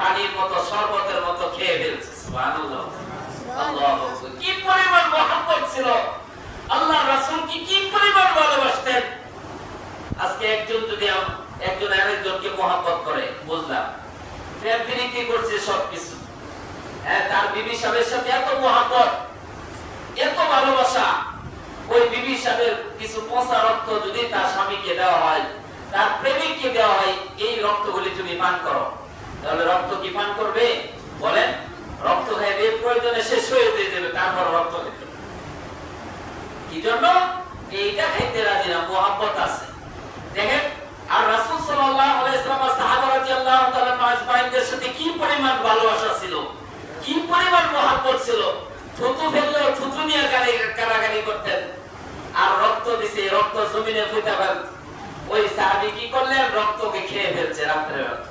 পানির মতো, শরবতের মতো খেয়ে ফেলছে। কি পরিমাণ মহব্বত ছিল। আল্লাহ রাসূল কি পরিমাণ ভালোবাসতেন? আজকে একজন যদি একজন আরেকজনকে মহব্বত করে, বুঝলাম। করছে সবকিছু? হ্যাঁ তার বিবি সাহেবের সাথে এত মহব্বত, এত ভালোবাসা। ওই বিবি সাহেবের কিছু পচা রক্ত যদি তার স্বামীকে দেওয়া হয়, তার প্রেমিককে দেওয়া হয়, এই রক্তগুলি তুমি পান করো। পান করবে, বলেন, রক্ত খাইবে প্রয়োজনে শেষ হয়ে দিয়ে দেবে, তারপর রক্ত দিতে কি জন্য? এইটা খাইতে রাজি না মোহাম্মত আছে। দেখেন, আর রাসূল আর সাহাবা সাথে কি পরিমাণ ভালোবাসা ছিল? কি পরিমাণ ছিল? থুতু থুতু নিয়ে করতেন। আর রক্ত দিছে, রক্ত জমিনে ওই কি করলেন? রক্তকে খেয়ে ফেলছে রাত্রে রাত্রে।